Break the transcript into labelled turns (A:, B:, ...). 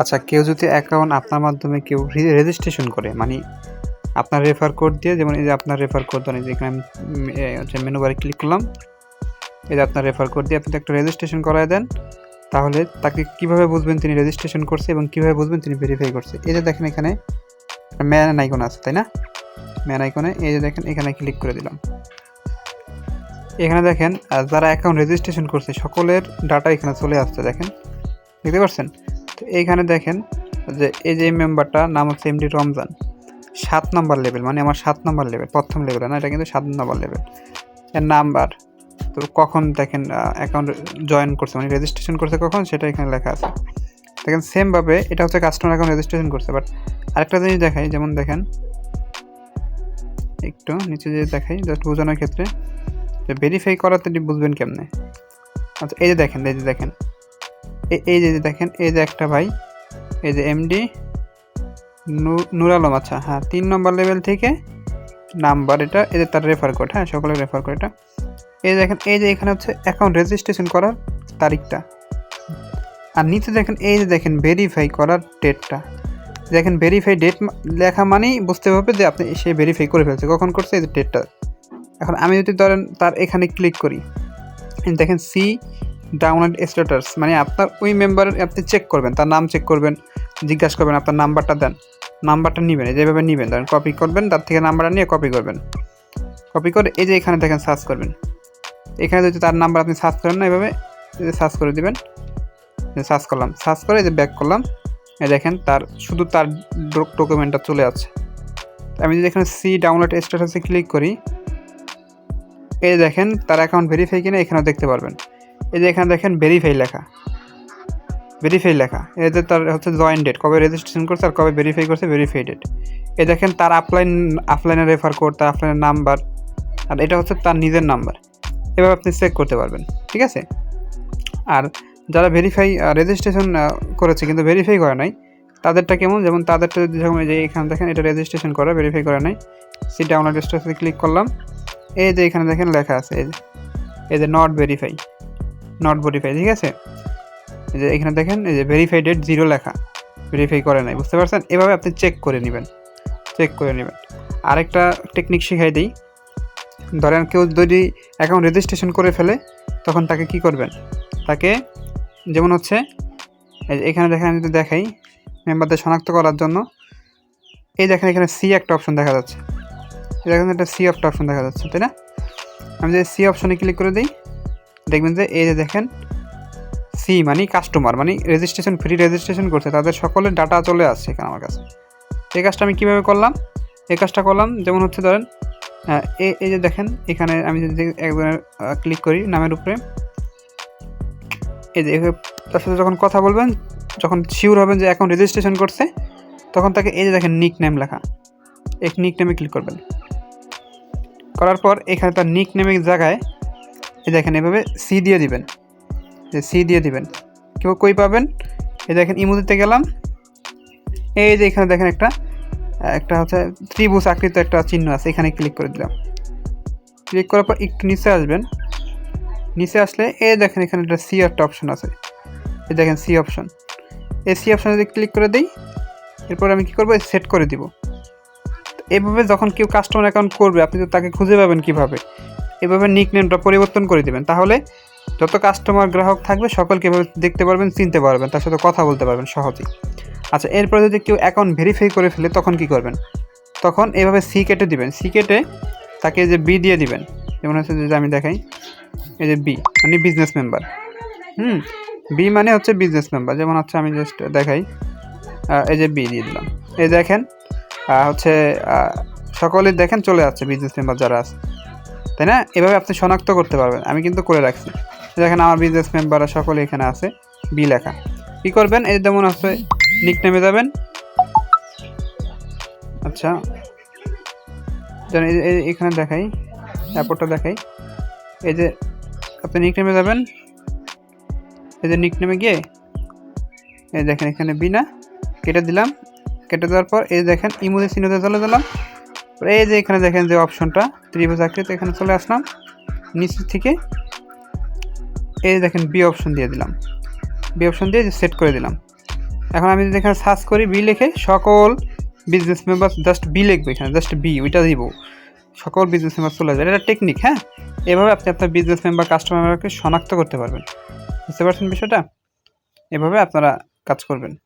A: আচ্ছা কেউ যদি অ্যাকাউন্ট আপনার মাধ্যমে কেউ রেজিস্ট্রেশন করে মানে আপনার রেফার কোড দিয়ে, যেমন এই যে আপনার রেফার কোড মানে যেখানে হচ্ছে মেনু বারে ক্লিক করলাম, এই যে আপনার রেফার কোড দিয়ে আপনি একটা রেজিস্ট্রেশন করায় দেন, তাহলে তাকে কীভাবে বুঝবেন তিনি রেজিস্ট্রেশন করছে এবং কীভাবে বুঝবেন তিনি ভেরিফাই করছে? এই যে দেখেন এখানে ম্যান আইকন আছে, তাই না? ম্যান আইকনে এই যে দেখেন এখানে ক্লিক করে দিলাম। এখানে দেখেন যারা অ্যাকাউন্ট রেজিস্ট্রেশন করছে, সকলের ডাটা এখানে চলে আসছে, দেখেন? দেখতে পাচ্ছেন? তো এইখানে দেখেন যে এই যে মেম্বারটা নাম হচ্ছে এমডি রমজান। সাত নাম্বার লেভেল মানে আমার সাত নাম্বার লেভেল প্রথম লেভেল না, এটা কিন্তু সাত নাম্বার লেভেল এর নাম্বার, তো কখন দেখেন অ্যাকাউন্ট জয়েন করছে মানে রেজিস্ট্রেশন করছে কখন, সেটা এখানে লেখা আছে। দেখেন সেমভাবে এটা হচ্ছে কাস্টমার অ্যাকাউন্ট রেজিস্ট্রেশন করছে বাট আরেকটা জিনিস দেখাই, যেমন দেখেন, একটু নিচে যে দেখাই জাস্ট বোঝানোর ক্ষেত্রে ভেরিফাই করাতে বুঝবেন কেমনে। আচ্ছা এই যে দেখেন, এই যে দেখেন। এই যে দেখেন, এই যে একটা ভাই, এই যে এমডি নুর আলম আচ্ছা হ্যাঁ তিন নম্বর লেভেল থেকে নাম্বার এটা, এই যে তার রেফার কোড হ্যাঁ সকলে রেফার কোড এটা। এই দেখেন, এই যে এখানে হচ্ছে অ্যাকাউন্ট রেজিস্ট্রেশন করার তারিখটা। আর নিচে দেখেন, এই যে দেখেন ভেরিফাই করার ডেটটা দেখেন ভেরিফাই ডেট লেখা মানেই বুঝতে হবে যে আপনি সে ভেরিফাই করে ফেলছে, কখন করছে এই যে ডেটটা এখন আমি যদি ধরেন তার এখানে ক্লিক করি, দেখেন সি ডাউনলোড স্ট্যাটাস মানে আপনার ওই মেম্বারের আপনি চেক করবেন, তার নাম চেক করবেন, জিজ্ঞাসা করবেন, আপনার নাম্বারটা দেন নাম্বারটা নেবেন, যেভাবে নেবেন, ধরেন কপি করবেন, তার থেকে নাম্বারটা নিয়ে কপি করবেন। কপি করে এই যে এখানে দেখেন সার্চ করবেন। এখানে যদি তার নাম্বার আপনি সার্চ করেন না, এভাবে সার্চ করে দিবেন। সার্চ করলাম সার্চ করে এই যে ব্যাক করলাম দেখেন তার, শুধু তার ডকুমেন্টটা চলে আছে আমি যদি এখানে সি ডাউনলোড স্ট্যাটাসে ক্লিক করি, এই দেখেন তার অ্যাকাউন্ট ভেরিফাই কিনা এখানেও দেখতে পারবেন। এই যে এখানে দেখেন ভেরিফাই লেখা। ভেরিফাই লেখা। এতে তার হচ্ছে জয়েন ডেট কবে রেজিস্ট্রেশন করছে আর কবে ভেরিফাই করছে ভেরিফাই ডেট এ দেখেন তার আপলাইন আপলাইনের রেফার কোড তার আপলাইনের নাম্বার আর এটা হচ্ছে তার নিজের নাম্বার এভাবে আপনি চেক করতে পারবেন, ঠিক আছে? আর যারা ভেরিফাই রেজিস্ট্রেশন করেছে কিন্তু ভেরিফাই করে নাই, তাদেরটা কেমন? যেমন তাদেরটা যদি যে এখানে দেখেন, এটা রেজিস্ট্রেশন করা ভেরিফাই করে নাই। সি ডাউনলোড স্টোরে ক্লিক করলাম। এই যে এখানে দেখেন লেখা আছে, এই যে এই যে নট ভেরিফাই নট ভেরিফাই ঠিক আছে? এই যে এখানে দেখেন, এই যে ভেরিফাই ডেট জিরো লেখা। ভেরিফাই করে নাই, বুঝতে পারছেন? এভাবে আপনি চেক করে নেবেন। চেক করে নেবেন। আরেকটা টেকনিক শিখাই দিই। ধরেন কেউ যদি অ্যাকাউন্ট রেজিস্ট্রেশন করে ফেলে, তখন তাকে কি করবেন? তাকে যেমন হচ্ছে এখানে দেখেন, আমি দেখাই মেম্বারদের শনাক্ত করার জন্য, এই দেখেন এখানে সি একটা অপশন দেখা যাচ্ছে। দেখেন একটা সি একটা অপশন দেখা যাচ্ছে, তাই না? আমি যদি সি অপশনে ক্লিক করে দিই দেখবেন যে এই যে দেখেন সি মানে কাস্টমার মানে রেজিস্ট্রেশন ফ্রি রেজিস্ট্রেশন করছে, তাদের সকলের ডাটা চলে আসছে এখানে আমার কাছে। এই কাজটা আমি কীভাবে করলাম? এই কাজটা করলাম, যেমন হচ্ছে ধরেন এই যে দেখেন, এখানে আমি যদি একজনের ক্লিক করি নামের উপরে, এই যে তার সাথে যখন কথা বলবেন, যখন শিওর হবেন যে এখন রেজিস্ট্রেশন করছে, তখন তাকে এই যে দেখেন নিক নেম লেখা। এক নিক নেমে ক্লিক করবেন। করার পর এখানে তার নিক নেমের জায়গায় এই দেখেন, এভাবে সি দিয়ে দিবেন। যে সি দিয়ে দিবেন। কেউ কই পাবেন? এই দেখেন ইমুদিতে গেলাম। এই যে এখানে দেখেন একটা একটা হচ্ছে ত্রিভুজ আকৃত একটা চিহ্ন আছে, এখানে ক্লিক করে দিলাম। ক্লিক করার পর একটু নিচে আসবেন। নিচে আসলে এই দেখেন, এখানে একটা সি একটা অপশন আছে। এই দেখেন সি অপশন এই সি অপশনে যদি ক্লিক করে দিই, এরপর আমি কী করব? সেট করে দিব। এভাবে যখন কেউ কাস্টমার অ্যাকাউন্ট করবে, আপনি তো তাকে খুঁজে পাবেন কীভাবে? এভাবে নিক নেমটা পরিবর্তন করে দিবেন। তাহলে যত কাস্টমার গ্রাহক থাকবে, সকলকে এভাবে দেখতে পারবেন, চিনতে পারবেন, তার সাথে কথা বলতে পারবেন সহজেই। আচ্ছা এরপরে যদি কেউ অ্যাকাউন্ট ভেরিফাই করে ফেলে, তখন কি করবেন? তখন এভাবে সি কেটে দিবেন। সি কেটে তাকে যে বি দিয়ে দিবেন। যেমন হচ্ছে যে আমি দেখাই, এই যে বি মানে বিজনেস মেম্বার হুম বি মানে হচ্ছে বিজনেস মেম্বার যেমন হচ্ছে আমি জাস্ট দেখাই এই যে বি দিয়ে দিলাম। এই দেখেন হচ্ছে সকলে দেখেন চলে যাচ্ছে বিজনেস মেম্বার যারা আছে। তাই না? এভাবে আপনি শনাক্ত করতে পারবেন। আমি কিন্তু করে রাখছি। দেখেন আমার বিজনেস মেম্বাররা সকলে এখানে আছে বি লেখা। কী করবেন? এই যেমন আছে নিক নেমে যাবেন। আচ্ছা। এখানে দেখাই অ্যাপোর্টটা দেখাই। এই যে আপনি নিক নেমে যাবেন। এই যে নিক নেমে গিয়ে, এই দেখেন এখানে বিনা, কেটে দিলাম। কেটে দেওয়ার পর এই দেখেন ইমোজি চিহ্নতে চলে এবার এই যে এখানে দেখেন যে অপশনটা, ত্রিভুজ আকৃতি এখানে চলে আসলাম। নিচে থেকে এই দেখেন বি অপশন দিয়ে দিলাম। বি অপশন দিয়ে সেট করে দিলাম। এখন আমি যদি এখানে সার্চ করি বি লিখে সকল বিজনেস মেম্বার জাস্ট বি লিখব এখানে জাস্ট বি ওইটা দিব। সকল বিজনেস মেম্বার চলে যাবে। এটা টেকনিক হ্যাঁ? এভাবে আপনি আপনার বিজনেস মেম্বার কাস্টমারকে শনাক্ত করতে পারবেন। বুঝতে পারছেন বিষয়টা? এভাবে আপনারা কাজ করবেন।